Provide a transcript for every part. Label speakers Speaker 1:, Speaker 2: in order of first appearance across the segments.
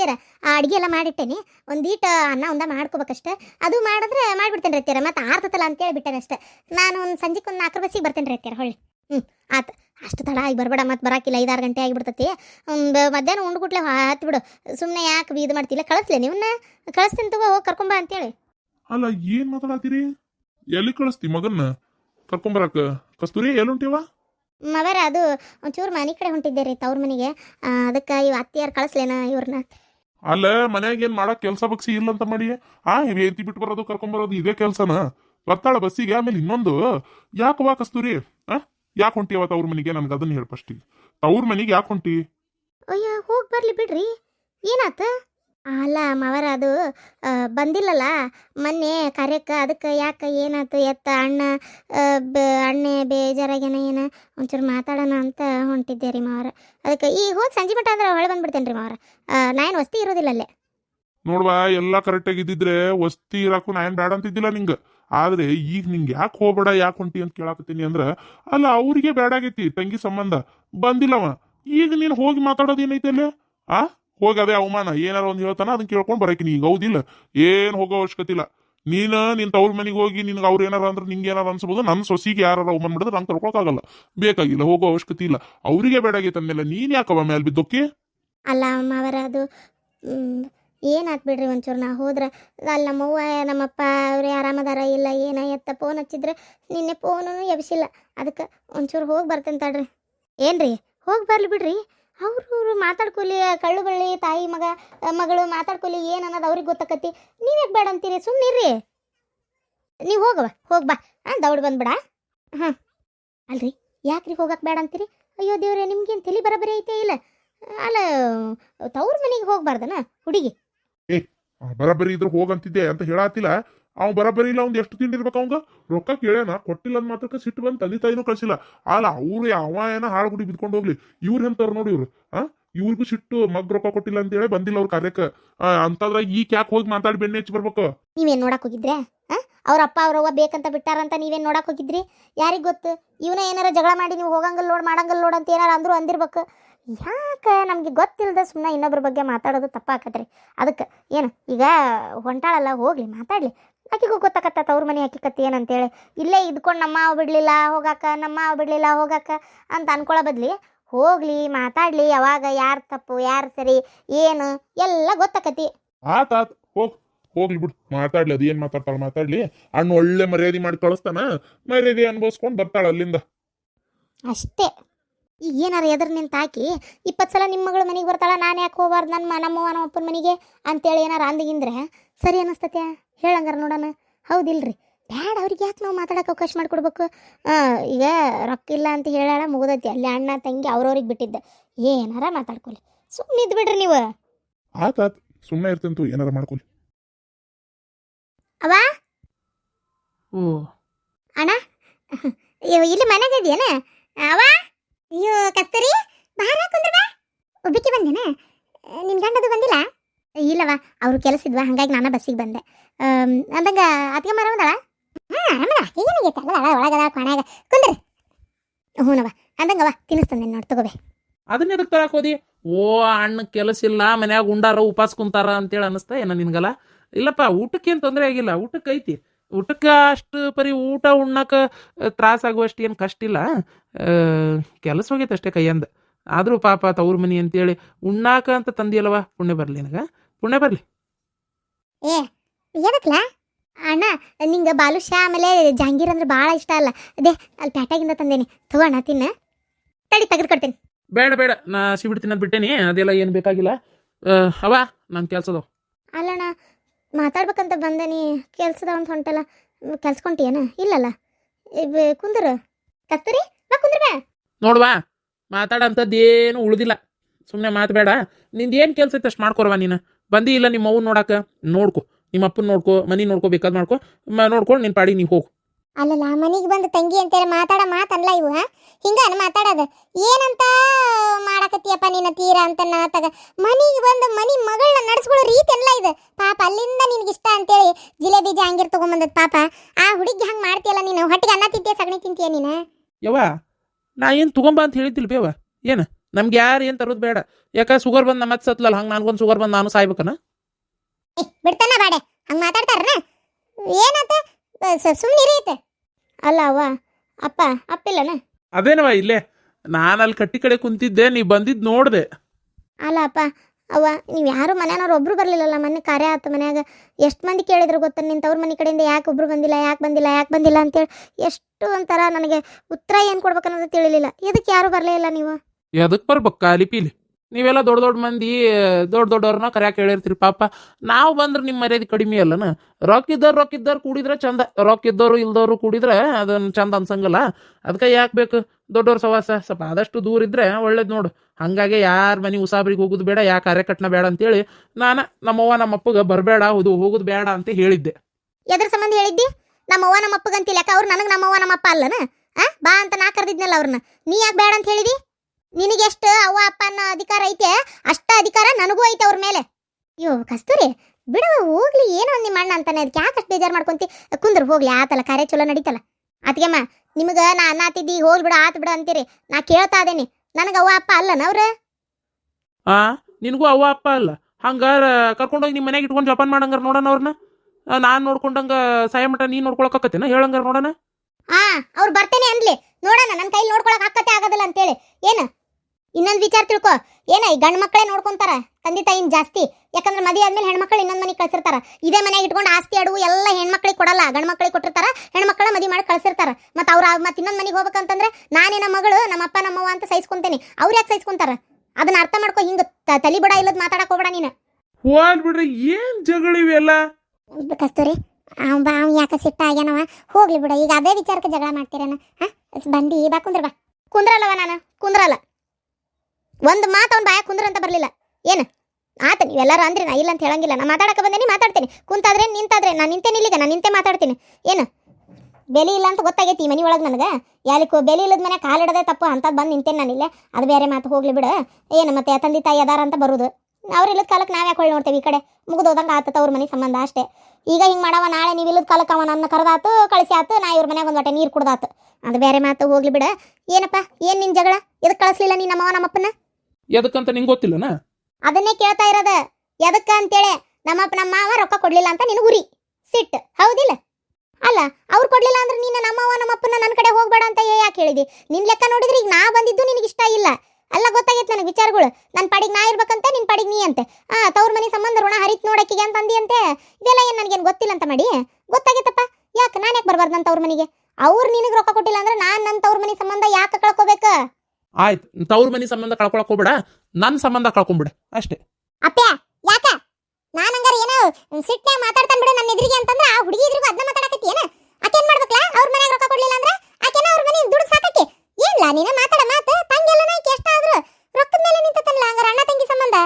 Speaker 1: ಅತ್ತಿಯರ ಆ ಅಡುಗೆ ಎಲ್ಲ ಮಾಡಿಟ್ಟೇನಿ. ಒಂದೀಟ ಅನ್ನ ಒಂದ ಮಾಡ್ಕೋಬೇಕಷ್ಟೆ. ಅದು ಮಾಡಿದ್ರೆ ಮಾಡ್ಬಿಡ್ತೇನೆ ರೀ ಅತ್ತಿಯರ ಮತ್ತೆ ಆರ್ತತಲ್ಲ ಅಂತೇಳಿ ಬಿಟ್ಟೇನೆ ಅಷ್ಟೆ. ನಾನು ಒಂದು ಸಂಜೆಗೆ ಒಂದು ನಾಲ್ಕು ಬಸ್ಸಿಗೆ ಬರ್ತೇನೆ ರೀ ಅತ್ತಿಯರ ಹೊಳ್ಳಿ ಹ್ಞೂ ಆತು. ಅಷ್ಟು ತಡ ಆಗಿ ಬರಬೇಡ ಮತ್ತೆ ಬರಾಕಿಲ್ಲ ಐದಾರು ಗಂಟೆ ಆಗಿಬಿಡ್ತತಿ. ಒಂದು ಮಧ್ಯಾಹ್ನ ಕೂಟ್ಲೆ ಹತ್ತು ಬಿಡು. ಸುಮ್ಮನೆ ಯಾಕೆ ಇದು ಮಾಡ್ತಿಲ್ಲ ಕಳಿಸ್ಲಿ ನೀವನ್ನ ಕಳಿಸ್ತೀನಿ ತಗೋ ಹೋಗಿ ಕರ್ಕೊಂಬ ಅಂತೇಳಿ.
Speaker 2: ಅಲ್ಲ ಏನ್ ಮಾತಾಡತ್ತೀರಿ? ಎಲ್ಲಿ ಕಳಿಸ್ತಿ ಮಗನ್ನ? ಕರ್ಕೊಂಬರಾಕ ಕಸ್ತೂರಿ ಎಲ್ಲುಂಟಿವ
Speaker 1: ಮವರ ಅದು ಒಂಚೂರು ಮನೆ ಕಡೆ ಹೊಂಟಿದ್ದೆ ರೀ ತವ್ರ ಮನೆಗೆ. ಅದಕ್ಕೆ ಇವ್ ಅತ್ತಿಯಾರು ಕಳಿಸ್ಲೇನ ಇವ್ರನ್ನ.
Speaker 2: ಅಲ್ಲ, ಮನ್ಯಾಗ ಏನ್ ಮಾಡಕ್ ಕೆಲ್ಸ ಬಗ್ಸಿ ಇಲ್ಲ ಅಂತ ಮಾಡಿ ಆ ಎತ್ತಿ ಬಿಟ್ಟು ಬರೋದು ಕರ್ಕೊಂಬರೋದು ಇದೇ ಕೆಲ್ಸನ. ಬರ್ತಾಳ ಬಸ್ಸಿಗೆ, ಆಮೇಲೆ ಇನ್ನೊಂದು. ಯಾಕವಾ ಕಸ್ತೂರಿ ಆ? ಯಾಕೆ ಹೊಂಟಿಯವ ಅವ್ರ ಮನೆಗೆ? ನನ್ಗೆ ಅದನ್ನ ಫಸ್ಟಿಗೆ ತವ್ರ ಮನೆಗೆ ಯಾಕೆ ಹೊಂಟಿ?
Speaker 1: ಅಯ್ಯ, ಹೋಗಿ ಬರ್ಲಿ ಬಿಡ್ರಿ. ಏನಾತ? ಅಲ್ಲ ಮವರ, ಅದು ಬಂದಿಲ್ಲಲ್ಲ? ಮೊನ್ನೆ ಕಾರ್ಯಕ್ಕೆ ಅದಕ್ಕೆ ಯಾಕೆ ಏನಾಯ್ತು? ಎತ್ತ ಅಣ್ಣ ಅಣ್ಣೆ ಬೇಜಾರಾಗ್ಯಾನ ಏನ? ಒಂಚೂರು ಮಾತಾಡೋಣ ಅಂತ ಹೊಂಟಿದ್ದೆ ರೀ ಮಾವರ. ಅದಕ್ಕೆ ಈಗ ಹೋಗಿ ಸಂಜೆ ಮಟ್ಟ ಅಂದ್ರೆ ಹೊಳೆ ಬಂದ್ಬಿಡ್ತೇನೆ ರೀ ಮಾವರ. ನಾನು ವಸ್ತಿ ಇರೋದಿಲ್ಲ ಅಲ್ಲೇ.
Speaker 2: ನೋಡ್ವಾ, ಎಲ್ಲ ಕರೆಕ್ಟಾಗಿ ಇದ್ದಿದ್ರೆ ವಸ್ತಿ ಇರಾಕು ನಾನು ಬೇಡ ಅಂತಿದ್ದಿಲ್ಲ ನಿಂಗೆ. ಆದ್ರೆ ಈಗ ನಿಂಗೆ ಯಾಕೆ ಹೋಗ್ಬೇಡ, ಯಾಕೆ ಹೊಂಟಿ ಅಂತ ಕೇಳಾಕತ್ತೀನಿ ಅಂದ್ರೆ, ಅಲ್ಲ ಅವ್ರಿಗೆ ಬೇಡ ಆಗೈತಿ, ತಂಗಿ ಸಂಬಂಧ. ಬಂದಿಲ್ಲವ. ಈಗ ನೀನು ಹೋಗಿ ಮಾತಾಡೋದು ಏನೈತೆ ಅಲ್ಲೇ? ಆ? ಹೋಗಿ ಅದೇ ಅವಮಾನ ಏನಾರ ಒಂದು ಹೇಳ್ತಾನ ಅದನ್ನ ಕೇಳ್ಕೊಂಡು ಬರಕ್ಕೆ ಈಗ ಹೌದಿಲ್ಲ? ಏನು ಹೋಗೋ ಅವಶ್ಯಕತೆ ಇಲ್ಲ. ನೀನ ನಿನ್ನ ತವ್ರ ಮನೆಗೆ ಹೋಗಿ ನಿನ್ಗೆ ಅವ್ರು ಏನಾರ ಅಂದ್ರೆ ನಿಂಗೆ ಏನಾರ ಅನ್ಸ್ಬೋದು ನನ್ನ ಸೊಸಿಗೆ ಯಾರು ಅವಮಾನ ಮಾಡಿದ್ರೆ ನಂಗೆ ತಡ್ಕೊಳಕ್ಕಾಗಲ್ಲ ಬೇಕಾಗಿಲ್ಲ, ಹೋಗೋ ಅವಶ್ಯಕತೆ ಇಲ್ಲ. ಅವರಿಗೆ ಬೇಡ ಆಗೈತೆ ನೀನು ನೀನ್ ಯಾಕವ ಮೇಲೆ ಬಿದ್ದೋಕ್ಕಿ
Speaker 1: ಅಲ್ಲ ಮಾವರ ಅದು ಏನು ಏನಾತ್ ಬಿಡ್ರಿ ಒಂಚೂರು, ನಾ ಹೋದ್ರೆ, ಅಲ್ಲಿ ನಮ್ಮವ್ವ, ನಮ್ಮಪ್ಪ ಅವ್ರು ಆರಾಮದಾರ ಇಲ್ಲ, ಏನ ಎತ್ತ ಫೋನ್ ಹಚ್ಚಿದ್ರೆ ನಿನ್ನೆ ಫೋನು ಎಬ್ಸಿಲ್ಲ ಅದಕ್ಕೆ ಒಂಚೂರು ಹೋಗಿ ಬರ್ತೇನೆ ತಡ್ರಿ. ಏನ್ರಿ, ಹೋಗಿ ಬರ್ಲಿ ಬಿಡ್ರಿ. ಅವ್ರು ಮಾತಾಡ್ಕೊಲಿ, ಕಳ್ಳು ಬಳ್ಳಿ, ತಾಯಿ ಮಗ ಮಗಳು ಮಾತಾಡ್ಕೊಲಿ ಏನು ಅನ್ನೋದು ಅವ್ರಿಗೆ ಗೊತ್ತಾಕತಿ ನೀವ್ಯಾಕೆ ಬೇಡ ಅಂತೀರಿ? ಸುಮ್ಮನಿರ್ರಿ ನೀವು ಹೋಗವ ಹೋಗ್ಬಾ ಹಾಂ ದೌಡ್ ಬಂದ್ಬಿಡ. ಹಾಂ ಅಲ್ರಿ, ಯಾಕ್ರಿ ಹೋಗಕ್ಕೆ ಬೇಡ ಅಂತೀರಿ? ಅಯ್ಯೋ ದೇವ್ರೆ, ನಿಮ್ಗೇನು ತಲೆ ಬರಬರಿ ಐತೆ ಇಲ್ಲ. ಅಲ್ಲ, ತವ್ರ ಮನೆಗೆ ಹೋಗ್ಬಾರ್ದನ, ಹುಡುಗಿ?
Speaker 2: ಏ ಬರಬರಿ ಇದ್ರ ಹೋಗಂತಿದ್ದೆ ಅಂತ ಹೇಳಾತಿಲ್ಲ. ಅವ್ ಬರಬರಿ ಇಲ್ಲ ಅವ್ನ್ ಎಷ್ಟು ತಿಂಡಿರ್ಬೇಕು ಅವಂಗ? ರೊಕ್ಕ ಕೇಳ್ಯಾನ, ಕೊಟ್ಟಿಲ್ಲ ಅಂದ್ ಮಾತ್ರಕ್ಕೆ ಸಿಟ್ಟು ಬಂದು ತಂದೆ ತಾಯಿನೂ ಕಳ್ಸಿಲ್ಲ. ಅಲ್ಲ, ಅವ್ರು ಯಾವ ಏನ ಹಾಳುಗುಡಿ ಬಿದ್ಕೊಂಡು ಹೋಗ್ಲಿ. ಇವ್ರು ಎಂತಾರ ನೋಡಿ ಇವ್ರು, ಆ? ಇವ್ರಿಗೂ ಸಿಟ್ಟು ಮಗ್ ರೊಕ್ಕ ಕೊಟ್ಟಿಲ್ಲ ಅಂತ ಹೇಳಿ ಬಂದಿಲ್ಲ ಅವ್ರ ಕಾರ್ಯಕ್ಕೆ. ಅಂತಂದ್ರ ಈ ಕ್ಯಾಕ್ ಹೋಗಿ ಮಾತಾಡಿ ಬೆಣ್ಣೆ ಹಚ್ಚಿ ಬರ್ಬೇಕು?
Speaker 1: ನೀವೇನು ನೋಡಕ್ ಹೋಗಿದ್ರೆ? ಅವ್ರ ಅಪ್ಪ ಅವ್ರವ್ವ ಬೇಕಂತ ಬಿಟ್ಟಾರಂತ ನೀವೇನು ನೋಡಕ್ ಹೋಗಿದ್ರಿ? ಯಾರಿಗೆ ಗೊತ್ತು? ಇವನ ಏನಾರ ಜಗಳ ಮಾಡಿ ನೀವು ಹೋಗಂಗಲ್ ನೋಡ್, ಮಾಡಂಗಲ್ ನೋಡ್ ಅಂತ ಏನಾರ ಅಂದ್ರು ಅಂದಿರ್ಬೇಕು. ಯಾಕೆ ನಮಗೆ ಗೊತ್ತಿಲ್ಲದ ಸುಮ್ಮನೆ ಇನ್ನೊಬ್ಬರ ಬಗ್ಗೆ ಮಾತಾಡೋದು ತಪ್ಪಾಕತ್ರಿ. ಅದಕ್ಕೆ, ಏನು, ಈಗ ಹೊಂಟಾಳಲ್ಲ, ಹೋಗ್ಲಿ, ಮಾತಾಡ್ಲಿ. ಆಕಿಗೂ ಗೊತ್ತಾಕತ್ತ ಅವ್ರ ಮನೆ ಹಾಕಿಕತ್ತಿ ಏನಂತೇಳಿ. ಇಲ್ಲೇ ಇದ್ಕೊಂಡು ನಮ್ಮ ಬಿಡಲಿಲ್ಲ ಬಿಡ್ಲಿಲ್ಲ ಹೋಗಾಕ ನಮ್ಮ ಬಿಡಲಿಲ್ಲ ಬಿಡ್ಲಿಲ್ಲ ಹೋಗಾಕ ಅಂತ ಅನ್ಕೊಳ್ಳೋ ಬದ್ಲಿ ಹೋಗ್ಲಿ ಮಾತಾಡ್ಲಿ ಯಾವಾಗ ಯಾರು ತಪ್ಪು ಯಾರು ಸರಿ ಏನು ಎಲ್ಲ ಗೊತ್ತಾಕತಿ.
Speaker 2: ಆತ್ ಆತ್ ಹೋಗ್ ಹೋಗ್ಲಿ ಬಿಡು ಮಾತಾಡ್ಲಿ ಅದು ಏನ್ ಮಾತಾಡ್ತಾಳ ಮಾತಾಡ್ಲಿ. ಅಣ್ಣ ಒಳ್ಳೆ ಮರ್ಯಾದೆ ಮಾಡಿ ಕಳಿಸ್ತಾನ ಮರ್ಯಾದೆ ಅನ್ಭವಿಸ್ಕೊಂಡು ಬರ್ತಾಳ ಅಲ್ಲಿಂದ.
Speaker 1: ಅಷ್ಟೇ. ಈಗ ಏನಾರ ಎದುರು ನಿಂತು ಹಾಕಿ ಇಪ್ಪತ್ತು ಸಲ ನಿಮ್ಮ ಮಗಳು ಮನೆಗೆ ಬರ್ತಾಳ ನಾನು ಯಾಕೆ ಹೋಗ್ಬಾರ್ದು ನನ್ನ ನಮ್ಮವ್ವ ನಮ್ಮ ಅಪ್ಪನ ಮನೆಗೆ ಅಂತೇಳಿ ಏನಾರ ಅಂದಿಗಿಂದ್ರೆ ಸರಿ ಅನ್ನಿಸ್ತತ್ಯಾ ಹೇಳಂಗಾರ ನೋಡೋಣ. ಹೌದಿಲ್ರಿ. ಬ್ಯಾಡ ಅವ್ರಿಗೆ ಯಾಕೆ ನಾವು ಮಾತಾಡೋಕೆ ಅವಕಾಶ ಮಾಡಿಕೊಡ್ಬೇಕು? ಈಗ ರೊಕ್ಕ ಇಲ್ಲ ಅಂತ ಹೇಳಾಳ ಮುಗ್ದೈತಿ. ಅಲ್ಲಿ ಅಣ್ಣ ತಂಗಿ ಅವ್ರವ್ರಿಗೆ ಬಿಟ್ಟಿದ್ದ. ಏನಾರ ಮಾತಾಡ್ಕೊಲಿ ಸುಮ್ಮನೆ ಇದ್ದು ಬಿಡ್ರಿ ನೀವು.
Speaker 2: ಆತಾತ್ ಆತ್. ಸುಮ್ಮನೆ ಇರ್ತಂತು ಏನಾರ ಮಾಡ್ಕೊಲಿ
Speaker 1: ಅವ
Speaker 3: ಓ
Speaker 1: ಅಣ್ಣ? ಇಲ್ಲಿ ಮನೆಗೆ ಇದೆಯೇನ? ಅವ ಅಯ್ಯೋ ಕಸ್ತರಿ ಬಾರ ಕುಂದ್ರ ಬಾ ಒಬ್ಬಕ್ಕೆ ಬಂದೇನ? ನಿನ್ ಗಂಡದು ಬಂದಿಲ್ಲ? ಇಲ್ಲವಾ ಅವ್ರು ಕೆಲಸ ಇದ್ವಾ ಹಂಗಾಗಿ ನಾನು ಬಸ್ಸಿಗೆ ಬಂದೆ. ಅಂದಂಗ ಅತ್ತಿಗೆ ಮರ ಬಂದಳ? ಏನಾಗೈತೆ ಅಲ್ಲ ಒಳಗದ ಕೊನೆಯಾಗ. ಕುಂದ್ರ. ಹ್ಞೂನವ ಅಂದಂಗವ ತಿನ್ನಿಸ್ತಂದೆ ನೋಡಿ ತಗೋಬೆ.
Speaker 3: ಅದನ್ನ ಎದಕ್ ತರಕ್ ಹೋದಿ? ಓ ಅಣ್ಣ ಕೆಲಸ ಇಲ್ಲ ಮನ್ಯಾಗ ಉಂಡಾರ ಉಪಾಸ ಕುಂತಾರ ಅಂತೇಳಿ ಅನಿಸ್ತಾ ಏನ ನಿನ್ಗಲ್ಲ? ಇಲ್ಲಪ್ಪ ಊಟಕ್ಕೇನು ತೊಂದರೆ ಆಗಿಲ್ಲ. ಊಟಕ್ಕೆ ಐತಿ. ಊಟಕ್ಕೆ ಅಷ್ಟು ಪರಿ ಊಟ ಉಣ್ಣಕ ತ್ರಾಸ ಆಗುವಷ್ಟು ಏನು ಕಷ್ಟ ಇಲ್ಲ. ಕೆಲಸ ಹೋಗೈತೆ ಅಷ್ಟೇ ಕೈಯಂದ. ಆದರೂ ಪಾಪ ತವ್ರ ಮನಿ ಅಂತೇಳಿ ಉಣ್ಣಾಕ ಅಂತ ತಂದಿಯಲ್ವಾ ಪುಣ್ಯ ಬರಲಿ ನಿನಗೆ. ಪುಣ್ಯ ಬರಲಿ.
Speaker 1: ಏ ಎದಕ್ಲ? ಅಣ್ಣ ನಿಂಗೆ ಬಾಲುಷಾ ಆಮೇಲೆ ಜಹಾಂಗೀರ್ ಅಂದ್ರೆ ಭಾಳ ಇಷ್ಟ ಅಲ್ಲ. ಅದೇ ಅಲ್ಲಿ ಪ್ಯಾಟಾಗಿಂದ ತಂದೇನಿ. ತಗೋಣ ತಿನ್ನ. ತಡಿ ತೆಗೆದುಕೊಡ್ತೀನಿ
Speaker 3: ಬೇಡ ಬೇಡ. ನಾ ಸಿಬಿಡ್ತೀನಿ ಅಂತ ಬಿಟ್ಟೇನಿ. ಅದೆಲ್ಲ ಏನು ಬೇಕಾಗಿಲ್ಲ. ಅವ ನನ್ನ ಕೆಲ್ಸದವು.
Speaker 1: ಅಲ್ಲಣ್ಣ ಮಾತಾಡ್ಬೇಕಂತ ಬಂದೇನಿ. ಕೆಲ್ಸದ ಅಂತ ಹೊಂಟಲ್ಲ. ಕೆಲ್ಸ್ಕೊಂಟಿಯೇನ? ಇಲ್ಲಲ್ಲ. ಕುಂದ್ರ. ಕಸ್ತರಿ ಬಾ ಕುಂದ್ರ ಬಾ.
Speaker 3: ನೋಡ್ವಾ ಏನು ಉಳಿದಿಲ್ಲ. ಸುಮ್ಮನೆ ಮಾತು ಬೇಡ. ನಿಂದು ಏನು ಕೆಲಸ ಐತೆ ಅಷ್ಟು ಮಾಡ್ಕೊರವ ನೀನು. ಬಂದಿ ಇಲ್ಲ ನಿಮ್ಮ ಅವ್ನ ನೋಡಕ್ಕೆ ನೋಡ್ಕೊ. ನಿಮ್ಮ ಅಪ್ಪನ ನೋಡ್ಕೋ ಮನೆ ನೋಡ್ಕೋಬೇಕಾದ್ ಮಾಡ್ಕೊ ಮ ನೋಡ್ಕೊಂಡು ನಿನ್ನ ಪಾಡಿ ನೀವು ಹೋಗು.
Speaker 1: ಅಲ್ಲಲ್ಲ ಮನೆಗೆ ಬಂದು ತಂಗಿ ಅಂತೇಳಿ ಮಾತಾಡ ಮಾತಲ್ಲ ಇವು ಹಿಂಗ ಮಾತಾಡೋದು. ಏನಂತ ಮಾಡಕತ್ತಿಯಪ್ಪ ನಿನ್ನ ತೀರಾ ಅಂತ ನಾತಾಗ ಮನೆಗೆ ಬಂದು ಮನಿ ಮಗಳನ್ನ ನಡೆಸ್ಕೊಳ್ಳೋ ರೀತಿ ಎಲ್ಲ ಇದೆ. ಪಾಪ ಅಲ್ಲಿಂದ ನಿನ್ಗೆ ಇಷ್ಟ ಅಂತೇಳಿ ಜಿಲೇಬಿ ಹಂಗಿರ್ ತಗೊಂಬಂದದ್ ಪಾಪ. ಆ ಹುಡುಗಿ ಹಂಗೆ ಮಾಡ್ತೀಯಲ್ಲ ನೀನು? ಹೊಟ್ಟಿಗೆ ಅನ್ನ ತಿಂತೀಯ ಸಗಣಿ ತಿಂತೀಯ ನೀನ?
Speaker 3: ಯವ್ವ ನಾ ಏನು ತಗೊಂಬ ಅಂತ ಹೇಳಿದ್ದಿಲ್ಲ ಬೇವ ಏನು? ನಮ್ಗೆ ಯಾರು ಏನು ತರೋದು ಬೇಡ. ಯಾಕ ಸುಗರ್ ಬಂದು ನಮ್ಮ ಸತ್ಲಲ್ಲ ಹಂಗೆ ನನಗೊಂದು ಸುಗರ್ ಬಂದು ನಾನು ಸಾಯ್ಬೇಕನ?
Speaker 1: ಏ, ಬಿಡ್ತಾನ ಬಾಡೆ. ಹಂಗೆ ಮಾತಾಡ್ತಾರನ? ಏನತ್ತ ಸುಮ್ಮನೆ ಇರೀತೆ ಅಲ್ಲ ಅವ್ವ ಅಪ್ಪ ಅಪ್ಪಿಲ್ಲನ
Speaker 3: ಅದೇನವ ಇಲ್ಲೇ? ನಾನು ಅಲ್ಲಿ ಕಟ್ಟಿ ಕಡೆ ಕುಂತಿದ್ದೆ ನೀ ಬಂದಿದ್ದು ನೋಡಿದೆ.
Speaker 1: ಅಲ್ಲ ಅಪ್ಪ ಅವ್ವ ನೀವು ಯಾರು ಮನೆಯವ್ರು ಒಬ್ರು ಬರಲಿಲ್ಲಲ್ಲ ಮೊನ್ನೆ ಕಾರ್ಯ ಆತು ಮನ್ಯಾಗ? ಎಷ್ಟು ಮಂದಿ ಕೇಳಿದ್ರು ಗೊತ್ತ ನಿಂತವ್ರ ತವ್ರ ಮನೆ ಕಡೆಯಿಂದ ಯಾಕೆ ಒಬ್ರು ಬಂದಿಲ್ಲ ಯಾಕೆ ಬಂದಿಲ್ಲ ಯಾಕೆ ಬಂದಿಲ್ಲ ಅಂತೇಳಿ ಎಷ್ಟು ಒಂಥರ ನನಗೆ ಉತ್ತರ ಏನು ಕೊಡ್ಬೇಕನ್ನೋದು ತಿಳಿಲಿಲ್ಲ. ಇದಕ್ಕೆ ಯಾರು ಬರಲೇ ಇಲ್ಲ ನೀವು?
Speaker 3: ಎದಕ್ಕೆ ಬರ್ಬೇಕು ಕಾಲಿ ಪೀಲಿ? ನೀವೆಲ್ಲ ದೊಡ್ಡ ದೊಡ್ಡ ಮಂದಿ, ದೊಡ್ಡ ದೊಡ್ಡವ್ರನ್ನ ಕರ್ಯಾಕ ಹೇಳಿರ್ತೀರಿ ಪಾಪ. ನಾವು ಬಂದ್ರೆ ನಿಮ್ಮ ಮರ್ಯಾದೆ ಕಡಿಮೆ ಅಲ್ಲನ? ರೊಕ್ಕ ಇದ್ದವ್ರು ರೊಕ್ಕ ಇದ್ದವ್ರು ಕೂಡಿದ್ರೆ ಚಂದ. ರೊಕ್ಕ ಇದ್ದವರು ಇಲ್ದವ್ರು ಕೂಡಿದ್ರೆ ಅದನ್ನ ಚಂದ ಅನ್ಸಂಗಲ್ಲ. ಅದಕ್ಕೆ ಯಾಕೆ ಬೇಕು? ದೊಡ್ಡವ್ರ ಸವಾಸ. ಸ್ವಲ್ಪ ಆದಷ್ಟು ದೂರ ಇದ್ರೆ ಒಳ್ಳೇದು ನೋಡು. ಹಂಗಾಗಿ ಯಾರ ಮನೆ ಉಸಾಬ್ರಿಗೆ ಹೋಗೋದು ಬೇಡ ಯಾಕೆ ಕಾರ್ಯಕಟ್ನ ಬೇಡ ಅಂತೇಳಿ ನಾನು ನಮ್ಮವ್ವ ನಮ್ಮಪ್ಪಗೆ ಬರಬೇಡ ಹೌದು ಹೋಗೋದು ಬೇಡ ಅಂತ ಹೇಳಿದ್ದೆ.
Speaker 1: ಎದ್ರ ಸಂಬಂಧ ಹೇಳಿದ್ದಿ? ನಮ್ಮವ್ವ ನಮ್ಮಪ್ಪಗಂತಿಲ್ಲ, ಯಾಕೆ ಅವ್ರು ನನಗೆ ನಮ್ಮವ್ವ ನಮ್ಮಪ್ಪ ಅಲ್ಲನ? ಬಾ ಅಂತ ನಾ ಕರೆದಿದ್ನಲ್ಲ ಅವ್ರನ್ನ. ನೀ ಯಾಕೆ ಬೇಡ ಅಂತ ಹೇಳಿದಿ? ನಿನಗೆ ಎಷ್ಟು ಅವ್ವ ಅಪ್ಪ ಅನ್ನೋ ಅಧಿಕಾರ ಐತೆ? ಅಷ್ಟ ಅಧಿಕಾರ ನನಗೂ ಐತೆ ಅವ್ರ ಮೇಲೆ. ಅಯ್ಯೋ ಕಸ್ತೂರಿ ಬಿಡವ ಹೋಗ್ಲಿ ಏನೋ ನಿಮ್ಮ ಅಣ್ಣ ಅಂತಾನೆ. ಅದಕ್ಕೆ ಯಾಕೆ ಅಷ್ಟು ಬೇಜಾರು ಮಾಡ್ಕೊಂತಿ? ಕುಂದ್ರ ಹೋಗ್ಲಿ ಆತಲ್ಲ ಕಾರ್ಯ ಚಲೋ ನಡೀತಲ್ಲ. ಅದಕ್ಕೆಮ್ಮ ನಿಮಗೆ ನಾ ಅನ್ನತ್ತಿದ್ದಿ ಹೋಗ್ಲಿ ಬಿಡ ಆತ್ ಬಿಡ ಅಂತೀರಿ. ನಾ ಕೇಳ್ತಾ ಇದೇನಿ ನನಗೆ ಅವ್ವ ಅಪ್ಪ ಅಲ್ಲನ ಅವ್ರ?
Speaker 3: ಆ ನಿನಗೂ ಅವ್ವ ಅಪ್ಪ ಅಲ್ಲ. ಹಂಗಾರ ಕರ್ಕೊಂಡೋಗಿ ನಿಮ್ಮ ಮನೆಗೆ ಇಟ್ಕೊಂಡು ಜಪಾನ್ ಮಾಡಂಗಾರ ನೋಡೋಣ ಅವ್ರನ್ನ ನಾನು ನೋಡ್ಕೊಂಡಂಗ ಸಾಯ ಮಟ ನೀನು ನೋಡ್ಕೊಳಕತ್ತೇನ ಹೇಳಂಗಾರ ನೋಡೋಣ?
Speaker 1: ಆ ಅವ್ರು ಬರ್ತೇನೆ ಅನ್ಲಿ. ನೋಡೋಣ ನನ್ನ ಕೈಲಿ ನೋಡ್ಕೊಳಕ್ ಆಕತ್ತೆ ಆಗೋದಿಲ್ಲ ಅಂತೇಳಿ. ಏನ? ಇನ್ನೊಂದು ವಿಚಾರ ತಿಳ್ಕೊ. ಏನ ಈ ಗಂಡ್ ಮಕ್ಕಳೇ ನೋಡ್ಕೊಂತಾರ? ತಂದೆ ತಾಯಿನ ಜಾಸ್ತಿ. ಯಾಕಂದ್ರೆ ಮದಿ ಆದ್ಮೇಲೆ ಹೆಣ್ಮಕ್ಳು ಇನ್ನೊಂದು ಮನೆಗೆ ಕಳ್ಸಿರ್ತಾರ. ಇದೇ ಮನೆಗೆ ಇಟ್ಕೊಂಡು ಆಸ್ತಿ ಅಡುವು ಎಲ್ಲ ಹೆಣ್ಮಕ್ಳಿಗೆ ಕೊಡಲ್ಲ. ಗಂಡ್ ಮಕ್ಳಿಗೆ ಕೊಟ್ಟಿರ್ತಾರ ಹೆಣ್ಮಕ್ಳ ಮದಿ ಮಾಡಿ ಕಳ್ಸಿರ್ತಾರ. ಮತ್ತೆ ಅವ್ರ ಮತ್ತೆ ಇನ್ನೊಂದು ಮನೆಗೆ ಹೋಗ್ಬೇಕಂತಂದ್ರೆ ನಾನೇ ನಮ್ಮ ಮಗಳು ನಮ್ಮ ಅಪ್ಪ ನಮ್ಮವ್ವ ಅಂತ ಸಹಿಸ್ಕೊಂತೇನೆ. ಅವ್ರು ಯಾಕೆ ಸಹಿಸ್ಕೊಂತಾರ? ಅದನ್ನ ಅರ್ಥ ಮಾಡ್ಕೊ ಹಿಂಗ ತಲಿ ಬಿಡ ಇಲ್ಲದ್ ಮಾತಾಡಕ್ ಹೋಗ್ಬೇಡ ನೀನು.
Speaker 3: ಹೋಲ್ ಬಿಡ್ರಿ ಏನ್ ಜಗಳಿವೆಲ್ಲ
Speaker 1: ಕಸ್ತೂರಿ ಅವ್ ಬಾ ಅವ್ ಯಾಕೆ ಸಿಟ್ಟ ಆಗ್ಯಾನವ? ಹೋಗ್ಲಿ ಬಿಡ ಈಗ ಅದೇ ವಿಚಾರಕ್ಕೆ ಜಗಳ ಮಾಡ್ತೀರನ? ಹಾ? ಬಂದಿ ಬಾ ಕುಂದ್ರ ಬಾ. ಕುಂದ್ರಲ್ಲವ ನಾನು? ಕುಂದ್ರಲ್ಲ. ಒಂದು ಮಾತು ಅವ್ನು ಬಾಯ ಕುಂದ್ರ ಅಂತ ಬರಲಿಲ್ಲ. ಏನು? ಆತ, ನೀವೆಲ್ಲರೂ ಅಂದ್ರೆ, ನಾ ಇಲ್ಲ ಅಂತ ಹೇಳಂಗಿಲ್ಲ. ನಾ ಮಾತಾಡಕ್ಕೆ ಬಂದೇನಿ ಮಾತಾಡ್ತೀನಿ. ಕುಂತಾದ್ರೆ, ನಿಂತಾದ್ರೆ ನಾನು ನಿಂತೆ ನಿಲ್ಲಿಗ ನಾನು ನಿಂತೆ ಮಾತಾಡ್ತೀನಿ. ಏನು? ಬೆಲೆ ಇಲ್ಲ ಅಂತ ಗೊತ್ತಾಗೈತಿ ಈ ಮನೆ ಒಳಗೆ ನನಗೆ? ಯಾಲಿಕ್ಕೂ ಬೆಲೆ ಇಲ್ಲದ ಮನೆ ಕಾಲಿಡದೆ ತಪ್ಪು, ಅಂತದ್ ಬಂದು ನಿಂತೇನೆ ನಾನು ನಾನಿಲ್ಲ ಅದು ಬೇರೆ ಮಾತು ಹೋಗ್ಲಿ ಬಿಡು. ಏನು, ಮತ್ತೆ ತಂದೆ ತಾಯಿ ಅದಾರ ಅಂತ ಬರುದು. ಅವ್ರು ಇಲ್ಲದ ಕಾಲಕ್ಕೆ ನಾವ್ ಯಾಕೆ ನೋಡ್ತೇವೆ ಈ ಕಡೆ? ಮುಗಿದೋದಂಗೆ ಆತ ಅವ್ರ ಮನೆ ಸಂಬಂಧ ಅಷ್ಟೇ. ಈಗ ಹಿಂಗೆ ಮಾಡವ, ನಾಳೆ ನೀವು ಇಲ್ಲದ ಕಾಲಕ್ಕೆ ಅವ ನನ್ನ ಕರೆದಾತು, ಕಳಿಸಿ ಆತು, ನಾ ಇವ್ರ ಮನೆಗೆ ಒಂದು ಹೊಟ್ಟೆ ನೀರು ಕುಡ್ದಾತು. ಅದು ಬೇರೆ ಮಾತು ಹೋಗ್ಲಿ ಬಿಡು. ಏನಪ್ಪ, ಏನು ನಿನ್ನ ಜಗಳ? ಇದಕ್ಕೆ ಕಳಿಸ್ಲಿಲ್ಲ ನೀ ನಮ್ಮವ ನಮ್ಮಪ್ಪನ
Speaker 3: ಎದಕ್ಕಂತ ನಿಂಗೆ ಗೊತ್ತಿಲ್ಲನ?
Speaker 1: ಅದನ್ನೇ ಕೇಳ್ತಾ ಇರೋದ. ಎದಕ್ಕ ಅಂತೇಳಿ ನಮ್ಮಪ್ಪ ನಮ್ಮ ಮಾವ ರೊಕ್ಕ ಕೊಡ್ಲಿಲ್ಲ ಅಂತ ನಿನ್ ಉರಿ ಸಿಟ್. ಹೌದಿಲ್ಲ? ಅಲ್ಲ, ಅವ್ರು ಕೊಡ್ಲಿಲ್ಲ ಅಂದ್ರೆ ನೀನು ನಮ್ಮವ್ವ ನಮ್ಮಪ್ಪನ ನನ್ನ ಕಡೆ ಹೋಗ್ಬೇಡ ಅಂತ ಏ ಯಾಕೆ ಹೇಳಿದಿ? ನಿನ್ ಲೆಕ್ಕ ನೋಡಿದ್ರೆ ಈಗ ನಾ ಬಂದಿದ್ದು ನಿನಗೆ ಇಷ್ಟ ಇಲ್ಲ. ಅಲ್ಲ, ಗೊತ್ತಾಗೈತೆ ನನಗೆ ವಿಚಾರಗಳು. ನನ್ನ ಪಾಡಿಗೆ ನಾ ಇರ್ಬೇಕಂತ, ನಿನ್ ಪಡಿಗೆ ನೀ ಅಂತೆ. ಆ, ತವ್ರ ಮನೆ ಸಂಬಂಧ ಋಣ ಹರಿತ್ ನೋಡಕ್ಕಿಗೆ ಅಂತ ಅಂದಿ ಅಂತೆ. ಇದೆಲ್ಲ ಏನ್ ನನಗೇನು ಗೊತ್ತಿಲ್ಲ ಅಂತ ಮಾಡಿ? ಗೊತ್ತಾಗೈತಪ್ಪ. ಯಾಕೆ? ನಾನು ಯಾಕೆ ಬರ್ಬಾರ್ದು ನನ್ನ ತವ್ರ ಮನೆಗೆ? ಅವ್ರು ನಿನಗೆ ರೊಕ್ಕ ಕೊಟ್ಟಿಲ್ಲ ಅಂದ್ರೆ ನಾನು ನನ್ನ ತವ್ರ ಮನೆ ಸಂಬಂಧ ಯಾಕೆ ಕಳ್ಕೊಬೇಕು?
Speaker 3: ಆಯ್ತು ತವ್ರ ಮನೆ ಸಂಬಂಧ ಕಳ್ಕೊಳಕ್ ಹೋಗ್ಬೇಡ ನನ್ನ ಸಂಬಂಧ ಕಳ್ಕೊಂಡ್ಬಿಡ ಅಷ್ಟೇ.
Speaker 1: ಅಪ್ಪ ಯಾಕ? ನಾನು ಹಂಗಾರ ಏನೋ ಸಿಟ್ನ್ಯಾಗ ಮಾತಾಡ್ತಾನ ಬಿಡು ನನ್ನ ಎದುರಿಗೆ ಅಂತಂದ್ರೆ ಆ ಹುಡುಗಿ ಎದುರಿಗೂ ಅದನ್ನ ಮಾತಾಡಕತ್ತಿ ಏನ? ಆಕೆ ಏನ್ ಮಾಡ್ಬೇಕಲ್ಲ ಅವ್ರ ಮನ್ಯಾಗ ರೊಕ್ಕ ಕೊಡ್ಲಿಲ್ಲ ಅಂದ್ರೆ ಆಕೆನ ಅವ್ರ ಮನೆ ದುಡ್ಡು ಸಾಕಕ್ಕೆ? ಏನ್ಲ ನೀನ ಮಾತಾಡ ಮಾತು? ತಂಗೆಲ್ಲ ನಾಯ್ಕೆ ಎಷ್ಟಾದ್ರು ರೊಕ್ಕದ ಮೇಲೆ ನಿಂತತಲ್ಲ ಹಂಗಾರ ಅಣ್ಣ ತಂಗಿ ಸಂಬಂಧ?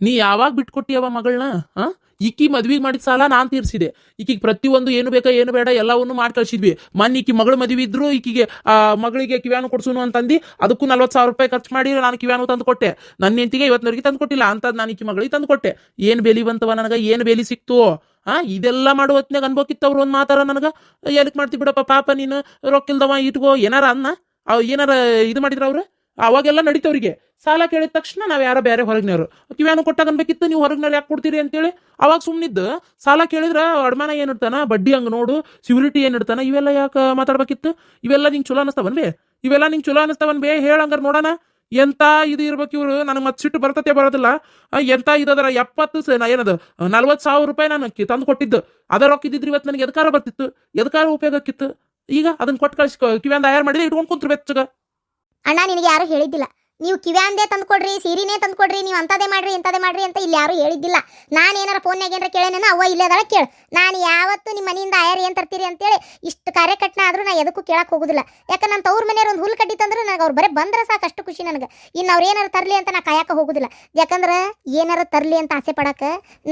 Speaker 3: ನೀ ಯಾವಾಗ ಬಿಟ್ಕೊಟ್ಟಿಯವ ಮಗಳನ್ನ ಹಾ? ಈಕಿ ಮದ್ವಿಗೆ ಮಾಡಿದ ಸಾಲ ನಾನ್ ತೀರ್ಸಿದೆ. ಈಕಿಗೆ ಪ್ರತಿಯೊಂದು ಏನು ಬೇಕಾ ಏನು ಬೇಡ ಎಲ್ಲವನ್ನು ಮಾಡಿ ಕಳ್ಸಿದ್ವಿ. ಮೊನ್ನೆ ಈಕಿ ಮಗಳು ಮದುವೆ ಇದ್ರು, ಈಕಿಗೆ, ಆ, ಮಗಳಿಗೆ ಕಿವ್ಯಾನು ಕೊಡ್ಸೋನು ಅಂತಂದು, ಅದಕ್ಕೂ ನಲ್ವತ್ತು ಸಾವಿರ ರೂಪಾಯಿ ಖರ್ಚು ಮಾಡಿ ನಾನು ಕಿವ್ಯಾನು ತಂದು ಕೊಟ್ಟೆ ನನ್ನ ಹೆಂಡತಿಗೆ ಇವತ್ತಿನವರೆಗೆ ತಂದು ಕೊಟ್ಟಿಲ್ಲ ಅಂತ ನಾನು ಈಕಿ ಮಗಳಿಗೆ ತಂದು ಕೊಟ್ಟೆ ಏನು ಬೆಲಿ ಬಂತವ ನನಗೆ? ಏನು ಬೆಲಿ ಸಿಕ್ತು? ಆ, ಇದೆಲ್ಲ ಮಾಡೋ ಹೊತ್ನ್ಯಾಗ ಅನ್ಬೋಕಿತ್ತು ಅವ್ರು ಒಂದು ಮಾತಾರ ನನಗೆ? ಎದಕ್ಕೆ ಮಾಡ್ತಿ ಬಿಡಪ್ಪ ಪಾಪ ನೀನು? ರೊಕ್ಕಿಲ್ದವ, ಇಟ್ಕೋ. ಏನಾರ ಅನ್ನ? ಅವ್ ಏನಾರ ಇದು ಮಾಡಿದ್ರ ಅವ್ರು ಅವಾಗೆಲ್ಲ ನಡೀತವ್ರಿಗೆ. ಸಾಲ ಕೇಳಿದ ತಕ್ಷಣ ನಾವು ಯಾರೋ ಬೇರೆ ಹೊರಗಿನವ್ರು. ಕಿವ್ಯಾನು ಕೊಟ್ಟಾಗ ಅನ್ಬೇಕಿತ್ತು ನೀವು ಹೊರಗಿನವ್ರು ಯಾಕೆ ಕೊಡ್ತೀರಿ? ಅಂತೇಳಿ ಅವಾಗ ಸುಮ್ಮನಿದ್ದು ಸಾಲ ಕೇಳಿದ್ರೆ ಅಡಮಾನ ಏನು ಇಡ್ತಾನ? ಬಡ್ಡಿ ಹಂಗೆ ನೋಡು, ಸಿವಿಲಿಟಿ ಏನು ಇಡ್ತಾನ? ಇವೆಲ್ಲ ಯಾಕೆ ಮಾತಾಡ್ಬೇಕಿತ್ತು? ಇವೆಲ್ಲ ನಿಂಗೆ ಚಲೋ ಅನಿಸ್ತಾವನ್ ಬೇ ಇವೆಲ್ಲ ನಿಂಗೆ ಚಲೋ ಅನಿಸ್ತಾವನ್ ಬೇ ಹೇಳಂಗಾರ ನೋಡೋಣ. ಎಂತ ಇದು ಇರ್ಬೇಕು ಇವರು? ನನಗೆ ಮತ್ತೆ ಸಿಟ್ಟು ಬರ್ತತೆ ಬರೋದಿಲ್ಲ. ಎಂತ ಇದದರ ಎಪ್ಪತ್ತು ಏನದು? ನಲ್ವತ್ತು ಸಾವಿರ ರೂಪಾಯಿ ನಾನು ತಂದು ಕೊಟ್ಟಿದ್ದು. ಅದ ರೊಕ್ಕ ಇದ್ದಿದ್ರೆ ಇವತ್ತು ನನಗೆ ಎದಕಾರ ಬರ್ತಿತ್ತು. ಎದಕಾರ ಉಪಯೋಗಕ್ಕಿತ್ತು. ಈಗ ಅದನ್ನ ಕೊಟ್ಟು ಕಳ್ಸಿ ಕಿವ್ಯಾಂದ ತಯಾರು ಮಾಡಿದ್ರೆ ಇಟ್ಕೊಂಡು ಕುಂತ್ರು ಬೆಚ್ಚಗ.
Speaker 1: ಅಣ್ಣ ನಿನಗೆ ಯಾರು ಹೇಳಿದ್ದಿಲ್ಲ. ನೀವು ಕಿವ್ಯಾಂದೇ ತಂದ್ಕೊಡ್ರಿ, ಸೀರಿನೇ ತಂದ್ಕೊಡ್ರಿ, ನೀವು ಅಂತದೇ ಮಾಡ್ರಿ ಇಂಥದೇ ಮಾಡ್ರಿ ಅಂತ ಇಲ್ಲಿ ಯಾರು ಹೇಳಿದ್ದಿಲ್ಲ. ನಾನು ಏನಾರ ಫೋನ್ಯಾಗ ಏನಾರ ಕೇಳೇನೇನೋ, ಅವ್ವ ಇಲ್ಲೇ ಅದಾಳ, ಕೇಳು. ನಾನು ಯಾವತ್ತು ನಿಮ್ಮ ಮನೆಯಿಂದ ಆಯರ್ ಏನು ತರ್ತೀರಿ ಅಂತೇಳಿ ಇಷ್ಟು ಕಾರ್ಯಕಟ್ನ ಆದ್ರೂ ನಾ ಎದಕ್ಕೂ ಕೇಳಕ್ಕೆ ಹೋಗುದಿಲ್ಲ. ಯಾಕಂದ್ರೆ ನಮ್ಮ ತವ್ರ ಮನೆಯವ್ರು ಒಂದು ಹುಲ್ ಕಟ್ಟಿ ತಂದ್ರೆ ನನಗೆ ಅವ್ರು ಬರೇ ಬಂದ್ರೆ ಸಾಕು ಅಷ್ಟು ಖುಷಿ ನನಗೆ. ಇನ್ನು ಅವ್ರು ಏನಾರು ತರಲಿ ಅಂತ ನಾ ಕಾಯಕ್ಕೆ ಹೋಗುದಿಲ್ಲ. ಯಾಕಂದ್ರೆ ಏನಾರ ತರಲಿ ಅಂತ ಆಸೆ ಪಡಕ